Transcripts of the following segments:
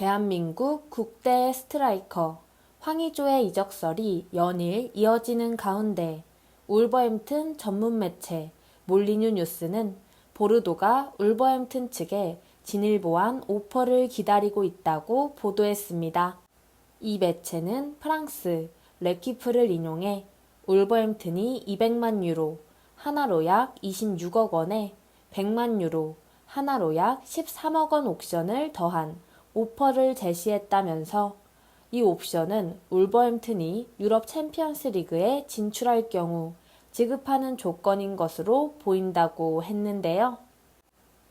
대한민국 국대 스트라이커 황의조의 이적설이 연일 이어지는 가운데 울버햄튼 전문 매체 몰리뉴 뉴스는 보르도가 울버햄튼 측에 진일보한 오퍼를 기다리고 있다고 보도했습니다. 이 매체는 프랑스 레키프를 인용해 울버햄튼이 200만 유로, 하나로 약 26억 원에 100만 유로, 하나로 약 13억 원 옵션을 더한 오퍼를 제시했다면서 이 옵션은 울버햄튼이 유럽 챔피언스 리그에 진출할 경우 지급하는 조건인 것으로 보인다고 했는데요.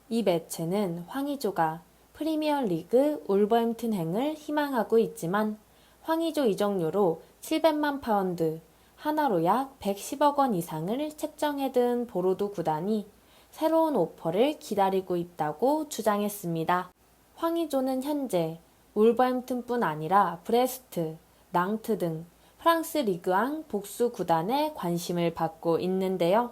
이 매체는 황의조가 프리미어 리그 울버햄튼 행을 희망하고 있지만 황의조 이적료로 700만 파운드, 하나로 약 110억 원 이상을 책정해둔 보로도 구단이 새로운 오퍼를 기다리고 있다고 주장했습니다. 황의조는 현재 울버햄튼뿐 아니라 브레스트, 낭트 등 프랑스 리그왕 복수 구단에 관심을 받고 있는데요.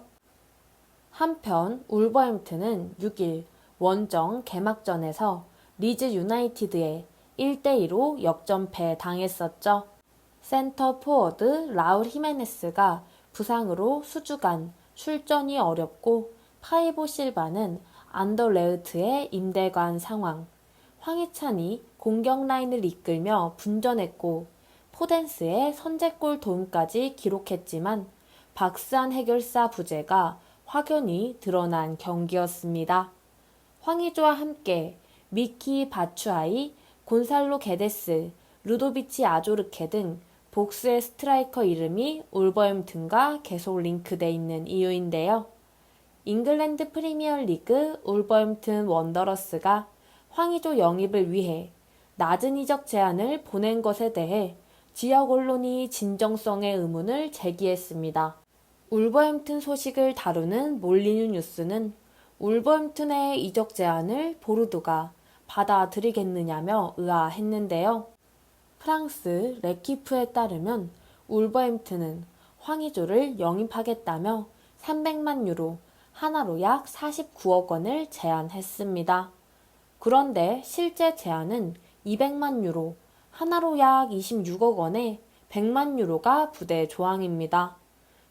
한편 울버햄튼은 6일 원정 개막전에서 리즈 유나이티드에 1대2로 역전패 당했었죠. 센터 포워드 라울 히메네스가 부상으로 수주간 출전이 어렵고 파이보 실바는 안더레우트의 임대관 상황, 황희찬이 공격 라인을 이끌며 분전했고 포덴스의 선제골 도움까지 기록했지만 박스한 해결사 부재가 확연히 드러난 경기였습니다. 황의조와 함께 미키 바추아이, 곤살로 게데스, 루도비치 아조르케 등 복수의 스트라이커 이름이 울버햄튼과 계속 링크돼 있는 이유인데요. 잉글랜드 프리미어 리그 울버햄튼 원더러스가 황의조 영입을 위해 낮은 이적 제안을 보낸 것에 대해 지역 언론이 진정성의 의문을 제기했습니다. 울버햄튼 소식을 다루는 몰리뉴 뉴스는 울버햄튼의 이적 제안을 보르도가 받아들이겠느냐며 의아했는데요. 프랑스 레키프에 따르면 울버햄튼은 황의조를 영입하겠다며 300만 유로, 하나로 약 49억 원을 제안했습니다. 그런데 실제 제안은 200만 유로, 하나로 약 26억 원에 100만 유로가 부대 조항입니다.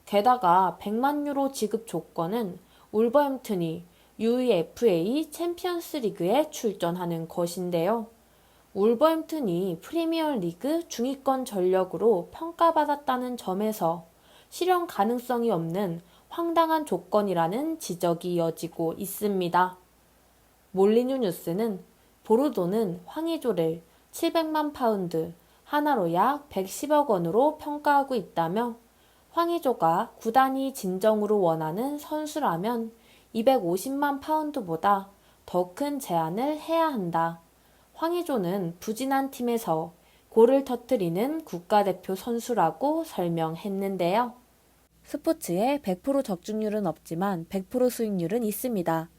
게다가 100만 유로 지급 조건은 울버햄튼이 UEFA 챔피언스 리그에 출전하는 것인데요. 울버햄튼이 프리미어 리그 중위권 전력으로 평가받았다는 점에서 실현 가능성이 없는 황당한 조건이라는 지적이 이어지고 있습니다. 몰리뉴 뉴스는 보르도는 황의조를 700만 파운드, 하나로 약 110억 원으로 평가하고 있다며 황의조가 구단이 진정으로 원하는 선수라면 250만 파운드보다 더 큰 제안을 해야 한다. 황의조는 부진한 팀에서 골을 터뜨리는 국가대표 선수라고 설명했는데요. 스포츠에 100% 적중률은 없지만 100% 수익률은 있습니다.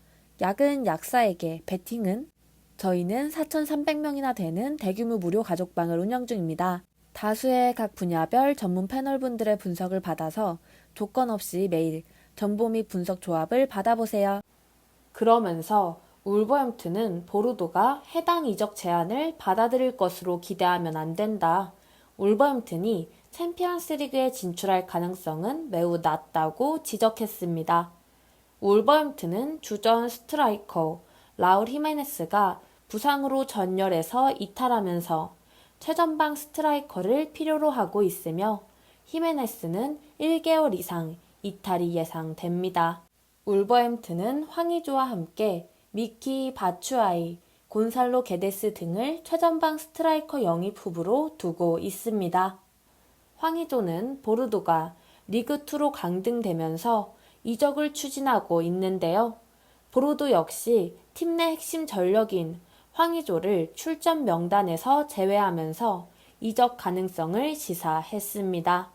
약은 약사에게, 베팅은 저희는 4,300명이나 되는 대규모 무료 가족방을 운영 중입니다. 다수의 각 분야별 전문 패널분들의 분석을 받아서 조건 없이 매일 정보 및 분석 조합을 받아보세요. 그러면서 울버햄튼은 보르도가 해당 이적 제안을 받아들일 것으로 기대하면 안 된다. 울버햄튼이 챔피언스 리그에 진출할 가능성은 매우 낮다고 지적했습니다. 울버햄튼은 주전 스트라이커 라울 히메네스가 부상으로 전열에서 이탈하면서 최전방 스트라이커를 필요로 하고 있으며 히메네스는 1개월 이상 이탈이 예상됩니다. 울버햄튼은 황의조와 함께 미키 바추아이, 곤살로 게데스 등을 최전방 스트라이커 영입 후보로 두고 있습니다. 황의조는 보르도가 리그2로 강등되면서 이적을 추진하고 있는데요. 보르도 역시 팀 내 핵심 전력인 황의조를 출전 명단에서 제외하면서 이적 가능성을 시사했습니다.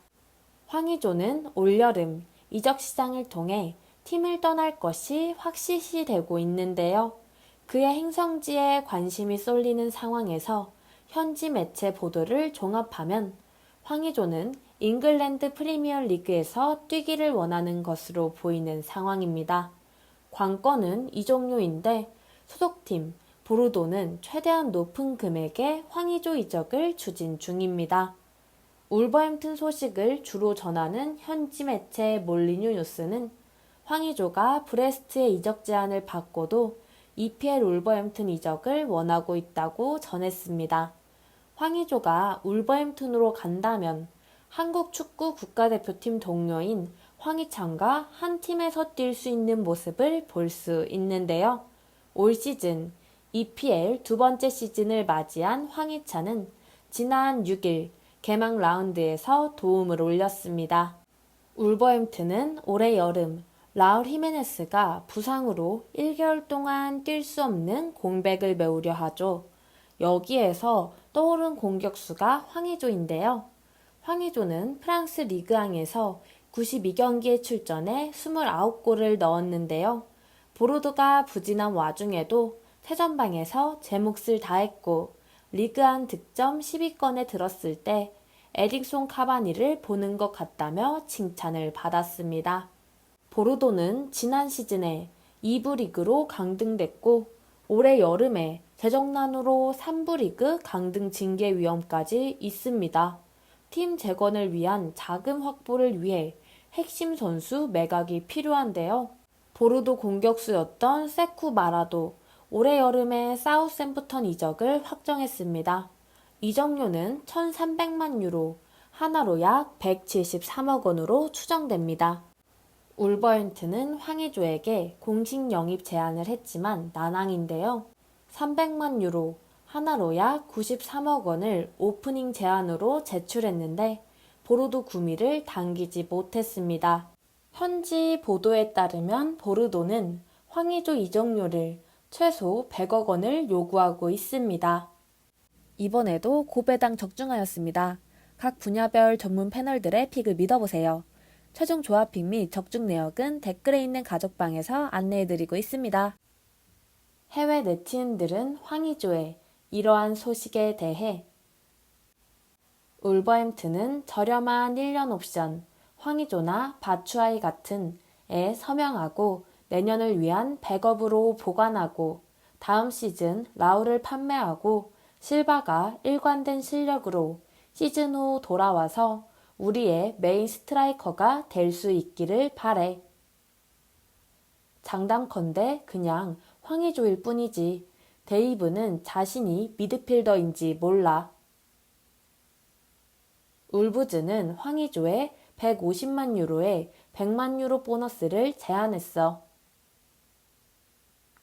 황의조는 올여름 이적 시장을 통해 팀을 떠날 것이 확실시 되고 있는데요. 그의 행성지에 관심이 쏠리는 상황에서 현지 매체 보도를 종합하면 황의조는 잉글랜드 프리미어 리그에서 뛰기를 원하는 것으로 보이는 상황입니다. 관건은 이 종류인데 소속팀 보르도는 최대한 높은 금액의 황의조 이적을 추진 중입니다. 울버햄튼 소식을 주로 전하는 현지 매체 몰리뉴 뉴스는 황의조가 브레스트의 이적 제안을 받고도 EPL 울버햄튼 이적을 원하고 있다고 전했습니다. 황의조가 울버햄튼으로 간다면 한국 축구 국가대표팀 동료인 황희찬과 한 팀에서 뛸 수 있는 모습을 볼 수 있는데요. 올 시즌 EPL 두 번째 시즌을 맞이한 황희찬은 지난 6일 개막 라운드에서 도움을 올렸습니다. 울버햄튼은 올해 여름 라울 히메네스가 부상으로 1개월 동안 뛸 수 없는 공백을 메우려 하죠. 여기에서 떠오른 공격수가 황의조인데요. 황의조는 프랑스 리그앙에서 92경기에 출전해 29골을 넣었는데요. 보르도가 부진한 와중에도 최전방에서 제 몫을 다했고 리그안 득점 10위권에 들었을 때 에릭손 카바니를 보는 것 같다며 칭찬을 받았습니다. 보르도는 지난 시즌에 2부 리그로 강등됐고 올해 여름에 재정난으로 3부 리그 강등 징계 위험까지 있습니다. 팀 재건을 위한 자금 확보를 위해 핵심 선수 매각이 필요한데요. 보르도 공격수였던 세쿠 마라도 올해 여름에 사우샘프턴 이적을 확정했습니다. 이적료는 1,300만 유로, 하나로 약 173억 원으로 추정됩니다. 울버햄튼은 황의조에게 공식 영입 제안을 했지만 난항인데요. 300만 유로, 하나로 약 93억 원을 오프닝 제안으로 제출했는데 보르도 구미를 당기지 못했습니다. 현지 보도에 따르면 보르도는 황의조 이적료를 최소 100억 원을 요구하고 있습니다. 이번에도 고배당 적중하였습니다. 각 분야별 전문 패널들의 픽을 믿어보세요. 최종 조합픽 및 적중 내역은 댓글에 있는 가족방에서 안내해드리고 있습니다. 해외 네티즌들은 황의조의 이러한 소식에 대해 울버햄튼은 저렴한 1년 옵션, 황의조나 바추아이 같은 에 서명하고 내년을 위한 백업으로 보관하고 다음 시즌 라울을 판매하고 실바가 일관된 실력으로 시즌 후 돌아와서 우리의 메인 스트라이커가 될 수 있기를 바래. 장담컨대 그냥 황의조일 뿐이지 데이브는 자신이 미드필더인지 몰라. 울부즈는 황의조에 150만 유로에 100만 유로 보너스를 제안했어.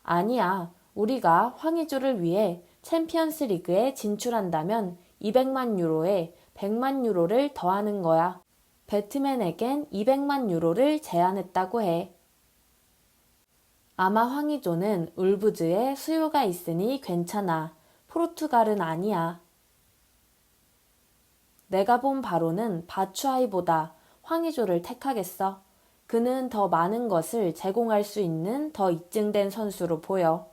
아니야. 우리가 황의조를 위해 챔피언스 리그에 진출한다면 200만 유로에 100만 유로를 더하는 거야. 배트맨에겐 200만 유로를 제안했다고 해. 아마 황의조는 울부즈에 수요가 있으니 괜찮아. 포르투갈은 아니야. 내가 본 바로는 바추아이보다 황의조를 택하겠어. 그는 더 많은 것을 제공할 수 있는 더 입증된 선수로 보여.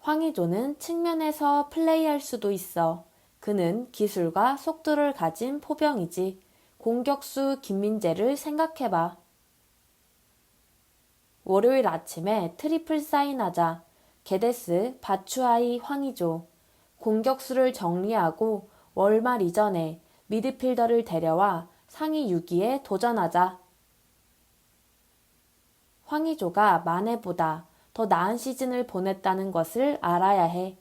황의조는 측면에서 플레이할 수도 있어. 그는 기술과 속도를 가진 포병이지. 공격수 김민재를 생각해봐. 월요일 아침에 트리플 사인하자. 게데스, 바추아이, 황의조. 공격수를 정리하고 월말 이전에 미드필더를 데려와 상위 6위에 도전하자. 황의조가 마네보다 더 나은 시즌을 보냈다는 것을 알아야 해.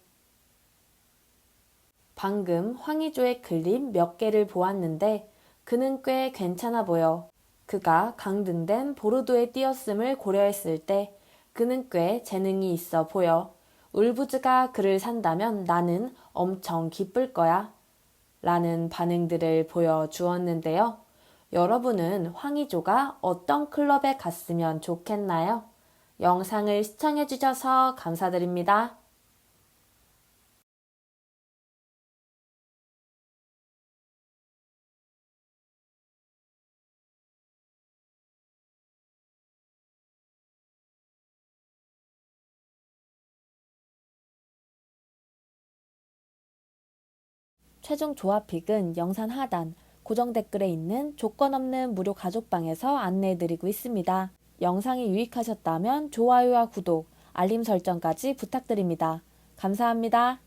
방금 황의조의 클립 몇 개를 보았는데 그는 꽤 괜찮아 보여. 그가 강등된 보르도에 뛰었음을 고려했을 때 그는 꽤 재능이 있어 보여. 울부즈가 그를 산다면 나는 엄청 기쁠 거야. 라는 반응들을 보여주었는데요. 여러분은 황의조가 어떤 클럽에 갔으면 좋겠나요? 영상을 시청해주셔서 감사드립니다. 최종 조합픽은 영상 하단 고정 댓글에 있는 조건 없는 무료 가족방에서 안내해드리고 있습니다. 영상이 유익하셨다면 좋아요와 구독, 알림 설정까지 부탁드립니다. 감사합니다.